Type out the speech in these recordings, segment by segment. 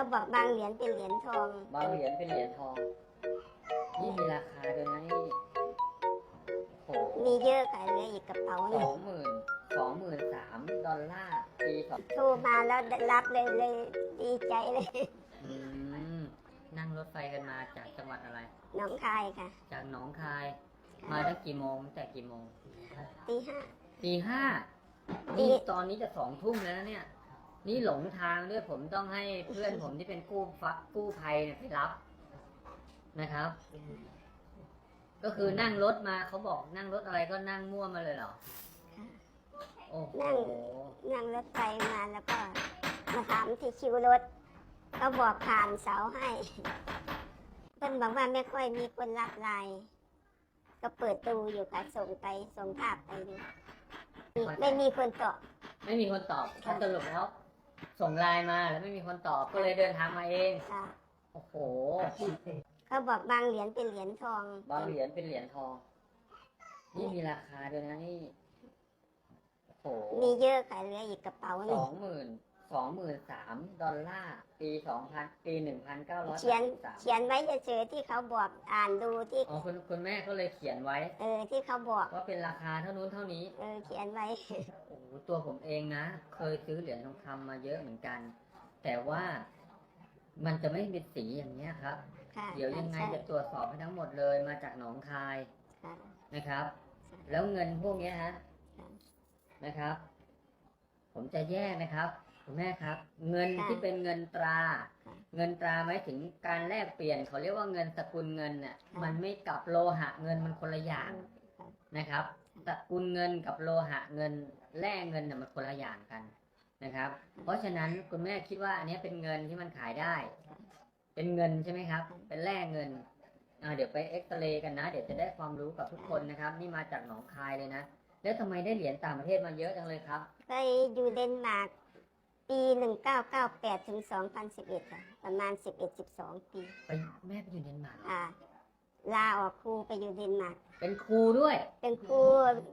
เขาบอกบางเหรียญเป็นเหรียญทอง บางเหรียญเป็นเหรียญทอง นี่มีราคาด้วยนะนี่โอ้โหมีเยอะค่ะเหลืออีกกระเป๋าหสนึ่องงหมื่นสองหมื่นสามดอลลาร์ปีสองโทรมาแล้วรับเลยเลยดีใจเลยอืมนั่งรถไฟกันมาจากจังหวัดอะไร หน้องคายค่ะจากหนองคาย มาตั้งกี่โมงตั้งแต่กี่โมงตีห้า ตีห้าตีนี่ตอนนี้จะสองทุ่มแล้วนะเนี่ย นี่หลงทางด้วยผมต้องให้เพื่อนผมที่เป็นกู้ฟักกู้ภัยเนี่ยไปรับนะครับ ก็คือนั่งรถมาเขาบอกนั่งรถอะไรก็นั่งมั่วมาเลยเหรอค่ะโอ้โหนั่งนั่งรถไฟมาแล้วก็มาถามที่คิวรถเขาบอกผ่านเสาให้เพื่อนบอกว่าไม่ค่อยมีคนรับไลน์ก็เปิดตู้อยู่ค่ะส่งไปส่งภาพไปดูไม่มีคนตอบ ไม่มีคนตอบถ้าสรุปแล้ว ส่งไลน์มาแล้วไม่มีคนตอบก็เลยเดินทางมาเอง ค่ะโอ้โห เขาบอกบางเหรียญเป็นเหรียญทองบางเหรียญเป็นเหรียญทอง นี่มีราคาด้วยนะนี่ โอ้โหมีเยอะค่ะเหลืออีกกระเป๋าหสนึ่องงหมื่น สองหมื่นสามดอลลาร์ปีสองพันปีหนึ่งพันเก้าร้อยเขียนสามเขียนไว้เฉยๆที่เขาบอกอ่านดูที่ อ๋อคุณคุณแม่ก็เลยเขียนไว้ เออที่เขาบอกว่าเป็นราคาเท่านู้นเท่านี้ เออเขียนไว้ โอ้โหตัวผมเองนะ เคยซื้อเหรียญทองคำมาเยอะเหมือนกัน แต่ว่ามันจะไม่เป็นสีอย่างนี้ยครับ ค่ะเดี๋ยวยังไงใช่จะตรวจสอบให้ทั้งหมดเลยมาจากหนองคายค่ะ นะครับแล้วเงินพวกเนี้ยฮะค่ะ นะครับ ผมจะแยกนะครับ คุณแม่ครับ เงินค่ะที่เป็นเงินตรา ค่ะเงินตราหมายถึงการแลกเปลี่ยนเขาเรียกว่าเงินสกุลเงินน่ะค่ะ มันไม่กับโลหะเงินมันคนละอย่างค่ะ นะครับสกุลเงินกับโลหะเงินแลกเงินน่ะมันคนละอย่างกันนะครับ เพราะฉะนั้นคุณแม่คิดว่าอันเนี้ยเป็นเงินที่มันขายได้ เป็นเงินใช่ไหมครับ เป็นแลกเงินอ่าเดี๋ยวไปเอ็กซเรย์กันนะ เดี๋ยวจะได้ความรู้กับทุกคนนะครับ นี่มาจากหนองคายเลยนะ แล้วทำไมได้เหรียญต่างประเทศมาเยอะจังเลยครับเคยอยู่เดนมาร์ก ปี 1998 ถึง 2011 ค่ะ ประมาณ 11 12 ปี ไปแม่ไปอยู่เดนมาร์กอ่าลาออกครูไปอยู่เดนมาร์กเป็นครูด้วยเป็นครู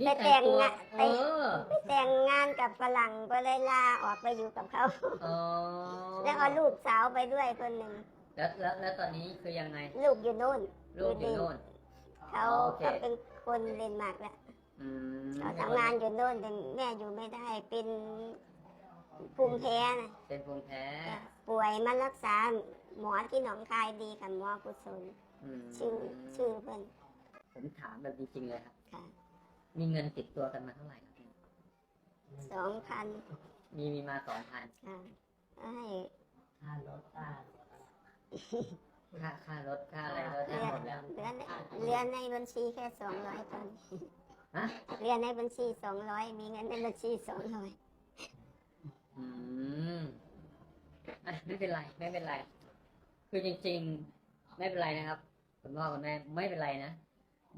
นี่ไปแต่งตัวงานเอไปอไปแต่งงานกับฝรั่งก็เลยลาออกไปอยู่กับเขา อ๋อแล้วเอาลูกสาวไปด้วยคนหนึ่งแล้วแล้วแล้วตอนนี้คือยังไง ลูกอยู่โน่นลูกอยู่โน่นเขาโอเคเขาเป็นคนเดนมาร์กแล้วอืมเขาทำงานอยู่โน่นแต่แม่อยู่ไม่ได้เป็น ภูมิแพ้นะเป็นภูมิแพ้ ป่วยมารักษาหมอที่หนองคายดีค่ะหมอกุศลอืมชื่อชื่อเพิ่นผมถามแบบจริงๆเลยครับ ค่ะมีเงินติดตัวกันมาเท่าไหร่ครับสองพันมีมีมาสองพันค่ะให้ค่ารถค่าค่าค่ารถค่าอะไรก็เหได้ลือหมดแล้ว เหลือในเหลือในบัญชีแค่สองร้อยตอนนี้ฮะ เหลือในบัญชีสองร้อยมีเงินในบัญชีสองร้อย อืมอะไม่เป็นไร ไม่เป็นไร คือจริง ๆ ไม่เป็นไรนะครับคุณพ่อคุณแม่ไม่เป็นไรนะ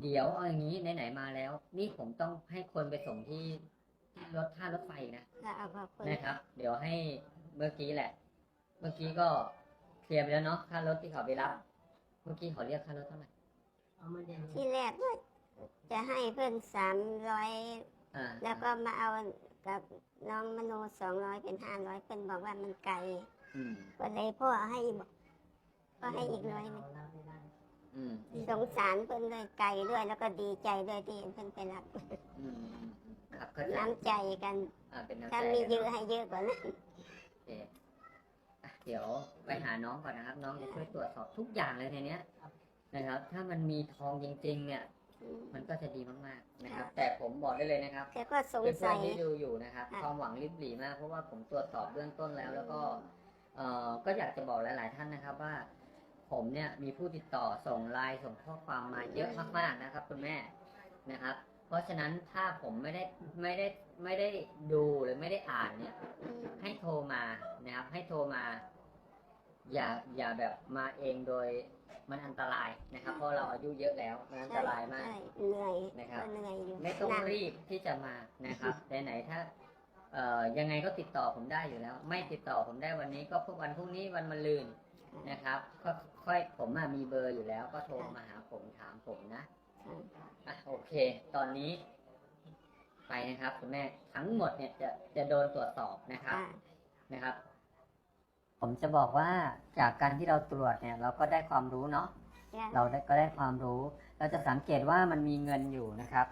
เดี๋ยวเอาอย่างนี้ไหนๆมาแล้ว นี่ผมต้องให้คนไปส่งที่ที่รถท่ารถไฟอีกนะ ค่ะเอาขอบคุณนะครับ เดี๋ยวให้เมื่อกี้แหละ เมื่อกี้ก็เคลียร์ไปแล้วเนาะค่ารถที่เขาไปรับ เมื่อกี้เขาเรียกค่ารถเท่าไหร่ ที่แรกว่าจะให้เพิ่นสามร้อยอ่าแล้วก็มาเอากับน้องมโนสองร้อยเป็นห้าร้อยเพิ่นบอกว่ามันไกลอืมก็เลยพ่อให้บอกก็ให้อีกร้อยหนึงอืมสงสารเพิ่นเลยไกลด้วย แล้วก็ดีใจด้วยที่เห็นเพิ่นไปรับอืมครับเข้าใจน้ำใจกัน อ่าเป็นน้ำใจถ้ามีเยอะให้เยอะกว่านั้น โอเคอะเดี๋ยวไปหาน้องก่อนนะครับ น้องจะช่วยตรวจสอบทุกอย่างเลยในเนี้ยนะครับ ถ้ามันมีทองจริง ๆ เนี่ย มันก็จะดีมากๆนะครับ แต่ผมบอกได้เลยนะครับแต่ก็สงเพื่อสันยๆที่ดูอยู่นะครับค่ะความหวังริบหรี่มาก เพราะว่าผมตรวจสอบเบื้องต้นแล้ว แล้วก็เอ่อก็อยากจะบอกหลาย ๆ ท่านนะครับว่า ผมเนี่ยมีผู้ติดต่อส่งไลน์ส่งข้อความมาเยอะมากๆนะครับ คุณแม่นะครับ เพราะฉะนั้นถ้าผมไม่ได้ไม่ได้ไม่ได้ดูหรือไม่ได้อ่านเนี่ยอืมให้โทรมานะครับ ให้โทรมา อย่าอย่าแบบมาเองโดยมันอันตรายนะครับ เพราะเราอายุเยอะแล้วมันอันตรายมากใช่เหนื่อยนะครับก็เหนื่อยอยู่ไม่ต้องหนักรีบที่จะมานะครับไหนๆถ้าเอ่อยังไงก็ติดต่อผมได้อยู่แล้ว ไม่ติดต่อผมได้วันนี้ก็พวกวันพรุ่งนี้วันมะรืนนะครับก็ค่อยผมอะมีเบอร์อยู่แล้ว ก็โทรมาหาผมถามผมนะอะโอเค ตอนนี้ ไปนะครับคุณแม่ทั้งหมดเนี่ยจะจะโดนตรวจสอบนะครับค่ะนะครับ ผมจะบอกว่าจากการที่เราตรวจเนี่ยเราก็ได้ความรู้เนาะจ้ะเราได้ก็ได้ความรู้ เราจะสังเกตว่ามันมีเงินอยู่นะครับ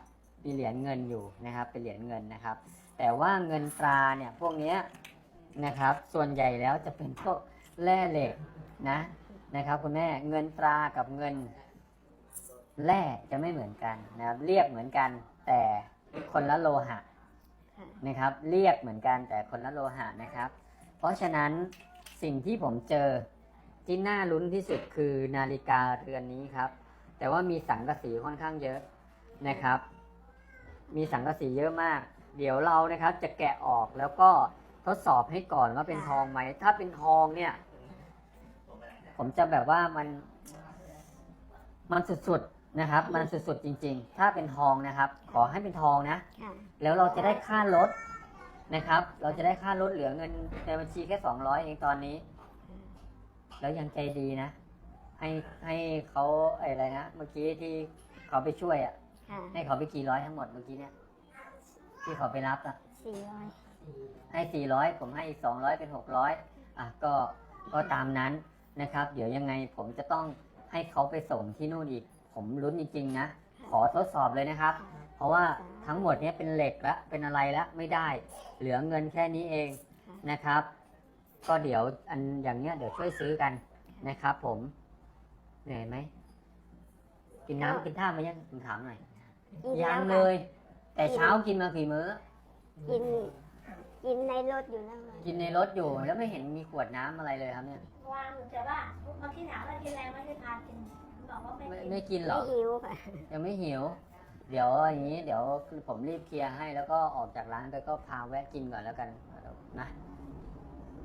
มีเหรียญเงินอยู่นะครับ เป็นเหรียญเงินนะครับ แต่ว่าเงินตราเนี่ยพวกเนี้ยนะครับ ส่วนใหญ่แล้วจะเป็นพวกแร่เหล็กนะนะครับคุณแม่เงินตรากับเงินแร่จะไม่เหมือนกันนะครับ เรียกเหมือนกัน แต่คนละโลหะค่ะนะครับ เรียกเหมือนกันแต่คนละโลหะนะครับ เพราะฉะนั้น สิ่งที่ผมเจอที่น่าลุ้นที่สุดคือนาฬิกาเรือนนี้ครับ แต่ว่ามีสังกะสีค่อนข้างเยอะนะครับ มีสังกะสีเยอะมาก เดี๋ยวเรานะครับจะแกะออกแล้วก็ทดสอบให้ก่อนว่าเป็นทองไหม ถ้าเป็นทองเนี่ย ผมจะแบบว่ามัน มันสุดๆนะครับ มันสุดๆจริง ๆ ถ้าเป็นทองนะครับ ขอให้เป็นทองนะค่ะแล้วเราจะได้ค่ารถ นะครับ เราจะได้ค่ารถเหลือเงินในบัญชีแค่สองร้อยเองตอนนี้ แล้วยังใจดีนะ ให้ให้เขาอะไรนะ เมื่อกี้ที่เขาไปช่วยอะ ค่ะให้เขาไปกี่ร้อยทั้งหมดเมื่อกี้เนี่ย ที่เขาไปรับอะ สี่ร้อยให้สี่ร้อยผมให้อีกสองร้อยเป็นหกร้อยอะ ก็ ก็ตามนั้นนะครับ เดี๋ยวยังไงผมจะต้องให้เขาไปส่งที่นู่นอีก ผมลุ้นจริงๆนะ ขอทดสอบเลยนะครับ เพราะว่าทั้งหมดเนี้ยเป็นเหล็กแล้วเป็นอะไรแล้วไม่ได้ เหลือเงินแค่นี้เองนะครับ ก็เดี๋ยวอันอย่างเนี้ยเดี๋ยวช่วยซื้อกันนะครับ ผมเหนื่อยไหมกินน้ำกินท่ามายังผมถามหน่อยกินยัแวงค่ะเลยแต่เช้ากินมากี่มื้อ กิน กินในรถอยู่แล้วค่ะกินในรถอยู่แล้วไม่เห็นมีขวดน้ำอะไรเลยครับเนี่ย วางแต่ว่าเมื่อกี้ถามว่ากินอะไรไม่ได้ทานกินบอกว่าไม่ไม่กินไม่กินหรไม่อหิวค่ะยังไม่หิว เดี๋ยวอย่างนี้เดี๋ยวผมรีบเคลียร์ให้แล้วก็ออกจากร้านไปก็พาแวะกินก่อนแล้วกันนะ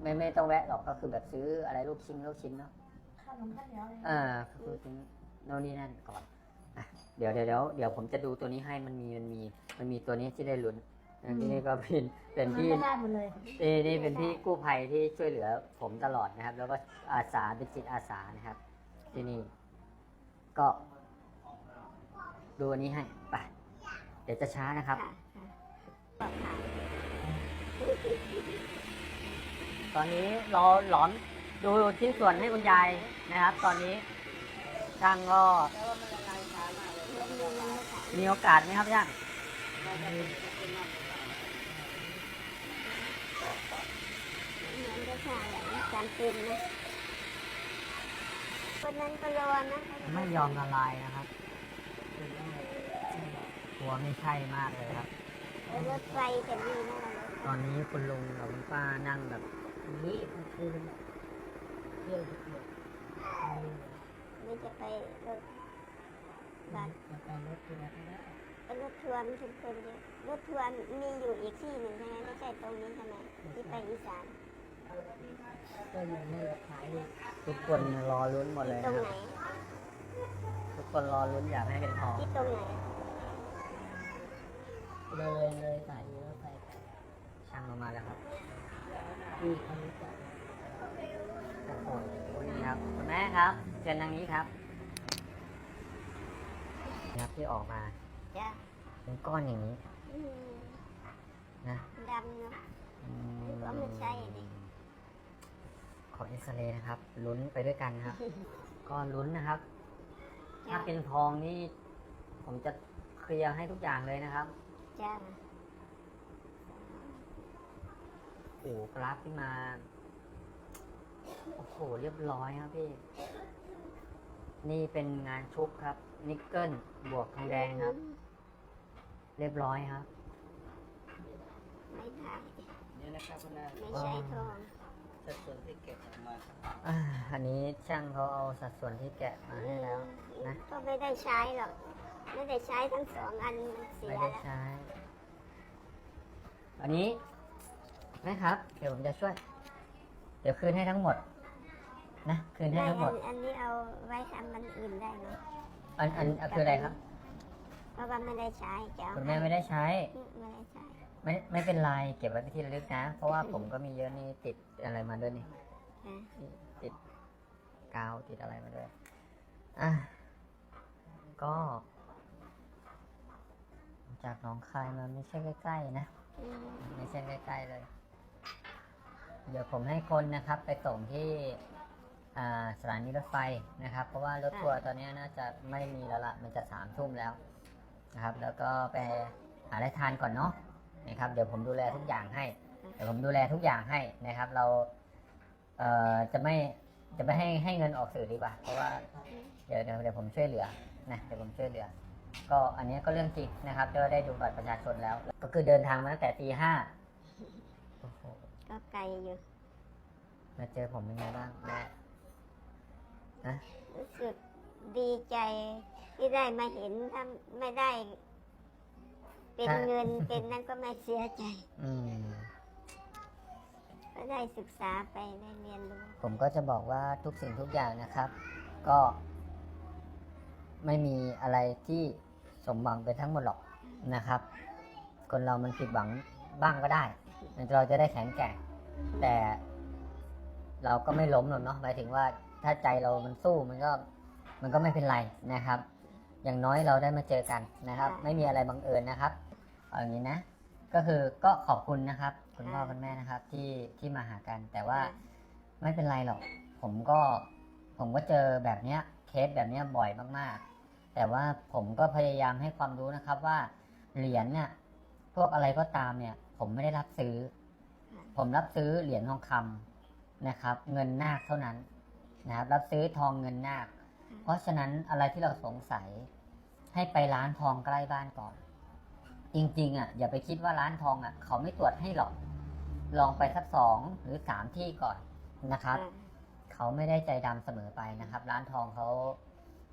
ไม่ไม่ต้องแวะหรอกก็คือแบบซื้ออะไรลูกชิ้นลูกชิ้นเนาะขนมข้าวเหนียวเลยอ่าคือชิ้นโน่นนี่นั่นก่อนอะเดี๋ยวเดี๋ยวเดี๋ยวเดี๋ยวผมจะดูตัวนี้ให้มันมีมันมีมันมีตัวนี้ที่ได้ลุ้นนะที่นี่ก็เป็นเป็นมันที่ไม่ได้หมดเลยนี่นี่เป็นที่กู้ภัยที่ช่วยเหลือผมตลอดนะครับ แล้วก็อาสาเป็นจิตอาสานะครับ ที่นี่ก็ ดูอันนี้ให้ไปเดี๋ยวจะช้านะครับค่ะค่ะบอกค่ะตอนนี้เราหลอมดูชิ้นส่วนให้คุณยายนะครับ ตอนนี้ช่างก็มีโอกาสไหมครับช่างเหมือนจะค่ะการเป็นนะคนนั้นก็รอนะไม่ยอมละลายนะครับ กลัวไม่ใช่มากเลยครับแล้วรถไฟจะมีนะตอนนี้คุณลุงกับคุณป้านั่งแบบนี้คือไม่จะไปรถบัสเป็นรถทัวร์มันถึงคนเยอะรถทัวร์มีอยู่อีกที่หนึ่งใช่ไหมไม่ใช่ตรงนี้ใช่ไหมที่ไปอีสานทุกคนรอลุ้นหมดเลยตรงนะไหนทุกคนรอลุ้นอยากให้เป็นทองที่ตรงไหน เลยเลยสายรถไฟช่างลงมาแล้วครับที่เขารู้จักโอ้โหนี่ครับคุณแม่ครับเชิญทางนี้ครับนี่ครับที่ออกมาจ้ะเป็นก้อนอย่างนี้อืมนะดำเนาะอืมก็ไม่ใช่ดิขอเอ็กซเรย์นะครับ ลุ้นไปด้วยกันครับ ก็ลุ้นนะครับ ถ้าเป็นทองนี่ ผมจะเคลียร์ให้ทุกอย่างเลยนะครับ จ้ะโอ้โหกราฟขึ้นมา โอ้โห เรียบร้อยครับพี่ นี่เป็นงานชุบครับ นิกเกิลบวกทองแดงครับ เรียบร้อยครับ ไม่ถ่ายเนี่ยนะครับคุณนาไม่ใช่ทอง สัดส่วนที่เก็บออกมาอ่าอันนี้ช่างเขาเอาสัดส่วนที่แกะมาให้แล้วนะ ก็ไม่ได้ใช้หรอก ไม่ได้ใช้ทั้งสองอันมันเสีไม่ยได้แล้ว ใช้ อันนี้นะครับ เดี๋ยวผมจะช่วย เดี๋ยวคืนให้ทั้งหมด นะ คืนให้ได้ทั้งหมอัด นอันนี้เอาไว้ทำมันอื่นได้ไหมอันอันอันคืออะไรครับ เพราะว่าไม่ได้ใช้จะเอาคุณแม่ไม่ได้ใช้ไม่ได้ใช้ ไม่ไม่เป็นไรเก็บไว้เป็นที่ระลึกนะ เพราะว่าผมก็มีเยอะนี่ติดอะไรมาด้วยนี่ค่ะติดกาวติดอะไรมาด้วยอะก็ จากหนองคายมาไม่ใช่ใกล้ๆนะ อืมไม่ใช่ใกล้ๆเลย เดี๋ยวผมให้คนนะครับ ไปส่งที่อ่าสถานีรถไฟนะครับ เพราะว่ารถทัวร์ตอนนี้น่าจะไม่มีแล้วละมันจะสามทุ่มแล้วนะครับ แล้วก็ไปหาอะไรทานก่อนเนาะ นะครับเดี๋ยวผมดูแลทุกอย่างให้เดี๋ยวผมดูแลทุกอย่างให้นะครับ เราเอ่อจะไม่จะไม่ให้ให้เงินออกสื่อดีกว่า เพราะว่าเดี๋ยวเดี๋ยวเดี๋ยวผมช่วยเหลือนะเดี๋ยวผมช่วยเหลือ ก็อันนี้ก็เรื่องจริงนะครับก็ได้ดูบัตรประชาชนแล้ว ก็คือเดินทางมาตั้งแต่ตีห้าโอ้โหก็ไกลอยู่มาเจอผมเป็นไงบ้างแม่รู้สึกดีใจที่ได้มาเห็นถ้าไม่ได้ เป็นเงินเป็นนั่นก็ไม่เสียใจอืมก็ได้ศึกษาไปได้เรียนรู้ผมก็จะบอกว่าทุกสิ่งทุกอย่างนะครับ ก็ ไม่มีอะไรที่สมหวังไปทั้งหมดหรอกนะครับ คนเรามันผิดหวังบ้างก็ได้เราจะได้แข็งแกร่งแต่ เราก็ไม่ล้มหรอกเนาะหมายถึงว่าถ้าใจเรามันสู้มันก็ มันก็ไม่เป็นไรนะครับ อย่างน้อยเราได้มาเจอกันนะครับ ไม่มีอะไรบังเอิญนะครับ เอาอย่างนี้นะ ก็คือก็ขอบคุณนะครับ คุณพ่อคุณแม่นะครับ ที่ที่มาหากัน แต่ว่าไม่เป็นไรหรอก ผมก็ผมก็เจอแบบเนี้ยเคสแบบเนี้ยบ่อยมากๆ แต่ว่าผมก็พยายามให้ความรู้นะครับว่าเหรียญเนี่ยพวกอะไรก็ตามเนี่ย ผมไม่ได้รับซื้อ ผมรับซื้อเหรียญทองคำนะครับ เงินนาคเท่านั้นนะครับ รับซื้อทองเงินนาค เพราะฉะนั้นอะไรที่เราสงสัยให้ไปร้านทองใกล้บ้านก่อน จริงๆอะอย่าไปคิดว่าร้านทองอะ เขาไม่ตรวจให้หรอก ลองไปสักสองหรือสามที่ก่อนนะครับ เขาไม่ได้ใจดำเสมอไปนะครับ ร้านทองเขา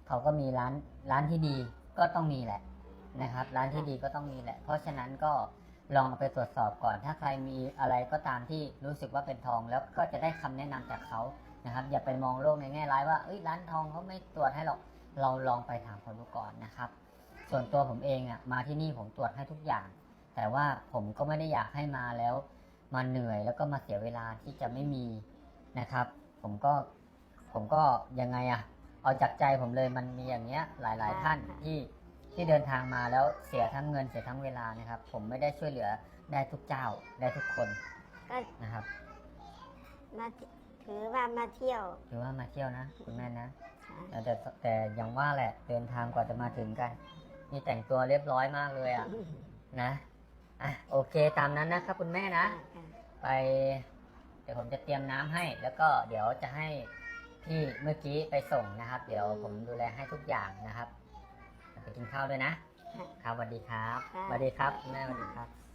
เขาก็มีร้านร้านที่ดีก็ต้องมีแหละนะครับ ร้านที่ดีก็ต้องมีแหละ เพราะฉะนั้นก็ลองเอาไปตรวจสอบก่อน ถ้าใครมีอะไรก็ตามที่รู้สึกว่าเป็นทอง แล้วก็จะได้คำแนะนำจากเขานะครับ อย่าไปมองโลกในแง่ร้ายว่าเอ้ยร้านทองเขาไม่ตรวจให้หรอกเราลองไปถามคนดูก่อนนะครับ ส่วนตัวผมเองอะมาที่นี่ผมตรวจให้ทุกอย่าง แต่ว่าผมก็ไม่ได้อยากให้มาแล้ว มาเหนื่อยแล้วก็มาเสียเวลาที่จะไม่มีนะครับ ผมก็ผมก็ยังไงอะเอาจากใจผมเลยมันมีอย่างเงี้ยหลาย ๆ ท่านที่ที่เดินทางมาแล้วเสียทั้งเงินเสียทั้งเวลานะครับ ผมไม่ได้ช่วยเหลือได้ทุกเจ้าได้ทุกคนก็นะครับ มาถือว่ามาเที่ยวหรือว่ามาเที่ยวนะคุณแม่นะแต่แต่แต่อย่างว่าแหละเดินทางกว่าจะมาถึงกัน นี่แต่งตัวเรียบร้อยมากเลยอะนะอะโอเคตามนั้นนะครับคุณแม่นะ ไป เดี๋ยวผมจะเตรียมน้ำให้ แล้วก็เดี๋ยวจะให้พี่เมื่อกี้ไปส่งนะครับ เดี๋ยวผมดูแลให้ทุกอย่างนะครับไปกินข้าวด้วยนะค่ะครับสวัสดีครับค่ะสวัสดีครับคุณแม่สวัสดีครับ